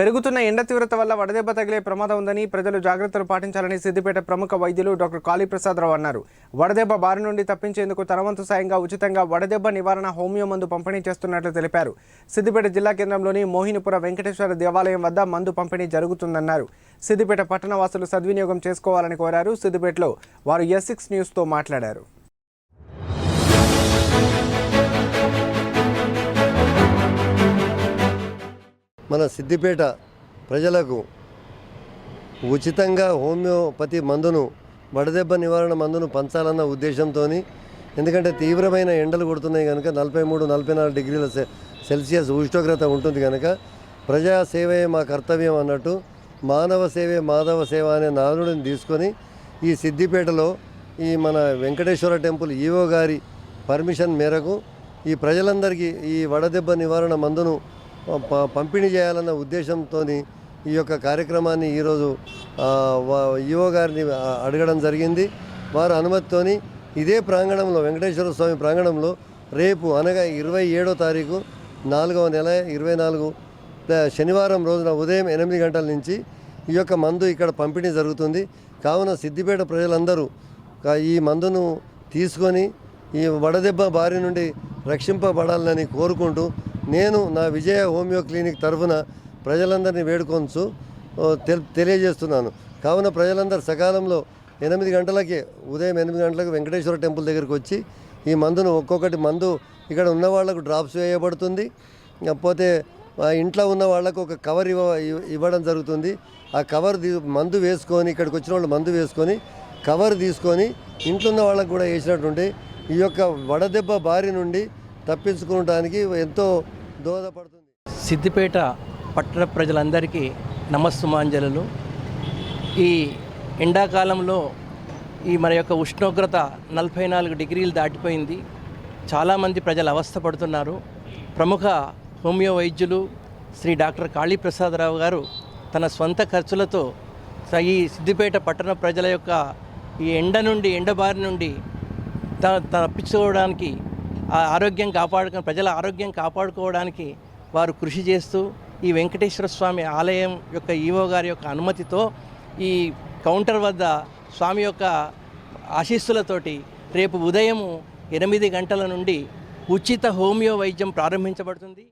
పెరుగుతున్న ఎండ తీవ్రత వల్ల వడదెబ్బ తగిలే ప్రమాదం ఉందని ప్రజలు జాగ్రత్తలు పాటించాలని సిద్దిపేట ప్రముఖ వైద్యులు డాక్టర్ కాళీప్రసాదరావు అన్నారు. వడదెబ్బ బారి నుండి తప్పించేందుకు తనవంతు సాయంగా ఉచితంగా వడదెబ్బ నివారణ హోమియో మందు పంపిణీ చేస్తున్నట్లు తెలిపారు. సిద్దిపేట జిల్లా కేంద్రంలోని మోహినిపుర వెంకటేశ్వర దేవాలయం వద్ద మందు పంపిణీ జరుగుతుందన్నారు. సిద్దిపేట పట్టణ వాసులు సద్వినియోగం చేసుకోవాలని కోరారు. సిద్దిపేటలో వారు ఎస్ సిక్స్ న్యూస్తో మాట్లాడారు. మన సిద్దిపేట ప్రజలకు ఉచితంగా హోమియోపతి మందును వడదెబ్బ నివారణ మందును పంచాలన్న ఉద్దేశంతో ఎందుకంటే తీవ్రమైన ఎండలు కొడుతున్నాయి కనుక నలభై మూడు నలభై నాలుగు డిగ్రీల సె- సెల్సియస్ ఉష్ణోగ్రత ఉంటుంది కనుక ప్రజా సేవే మా కర్తవ్యం అన్నట్టు మానవ సేవే మాధవ సేవ అనే నానుడిని తీసుకొని ఈ సిద్దిపేటలో ఈ మన వెంకటేశ్వర టెంపుల్ ఈవో గారి పర్మిషన్ మేరకు ఈ ప్రజలందరికీ ఈ వడదెబ్బ నివారణ మందును పంపిణీ చేయాలన్న ఉద్దేశంతో ఈ యొక్క కార్యక్రమాన్ని ఈరోజు ఆ, ఈవో గారిని అడగడం జరిగింది. వారు అనుమతితోని ఇదే ప్రాంగణంలో వెంకటేశ్వర స్వామి ప్రాంగణంలో రేపు అనగా ఇరవై ఏడో తారీఖు నాలుగవ నెల ఇరవై నాలుగు శనివారం రోజున ఉదయం ఎనిమిది గంటల నుంచి ఈ యొక్క మందు ఇక్కడ పంపిణీ జరుగుతుంది. కావున సిద్దిపేట ప్రజలందరూ ఈ మందును తీసుకొని ఈ వడదెబ్బ బారి నుండి రక్షింపబడాలని కోరుకుంటూ నేను నా విజయ హోమియో క్లినిక్ తరఫున ప్రజలందరినీ వేడుకొంచు ఓ, తెల్- తెలియజేస్తున్నాను. కావున ప్రజలందరూ సకాలంలో ఎనిమిది గంటలకి ఉదయం ఎనిమిది గంటలకు వెంకటేశ్వర టెంపుల్ దగ్గరికి వచ్చి ఈ మందును ఒక్కొక్కటి మందు ఇక్కడ ఉన్న వాళ్ళకు డ్రాప్స్ వేయబడుతుంది. పోతే ఇంట్లో ఉన్న వాళ్ళకు ఒక కవర్ ఇవ్వ ఇవ్వడం జరుగుతుంది. ఆ కవర్ మందు వేసుకొని ఇక్కడికి వచ్చిన వాళ్ళు మందు వేసుకొని కవర్ తీసుకొని ఇంట్లో ఉన్న వాళ్ళకు కూడా వేసినటువంటి ఈ యొక్క వడదెబ్బ బారి నుండి తప్పించుకోవడానికి ఎంతో దోహదపడుతుంది. సిద్దిపేట పట్టణ ప్రజలందరికీ నమస్సుమాంజలు ఈ ఎండాకాలంలో ఈ మన యొక్క ఉష్ణోగ్రత నలభై నాలుగు డిగ్రీలు దాటిపోయింది. చాలామంది ప్రజలు అవస్థపడుతున్నారు ప్రముఖ హోమియో వైద్యులు శ్రీ డాక్టర్ కాళీప్రసాదరావు గారు తన స్వంత ఖర్చులతో ఈ సిద్దిపేట పట్టణ ప్రజల యొక్క ఈ ఎండ నుండి ఎండబారి నుండి తప్పించుకోవడానికి ఆరోగ్యం కాపాడుకొని ప్రజల ఆరోగ్యం కాపాడుకోవడానికి వారు కృషి చేస్తూ ఈ వెంకటేశ్వర స్వామి ఆలయం యొక్క ఈవో గారి యొక్క అనుమతితో ఈ కౌంటర్ వద్ద స్వామి యొక్క ఆశీస్సులతోటి రేపు ఉదయం ఎనిమిది గంటల నుండి ఉచిత హోమియో వైద్యం ప్రారంభించబడుతుంది.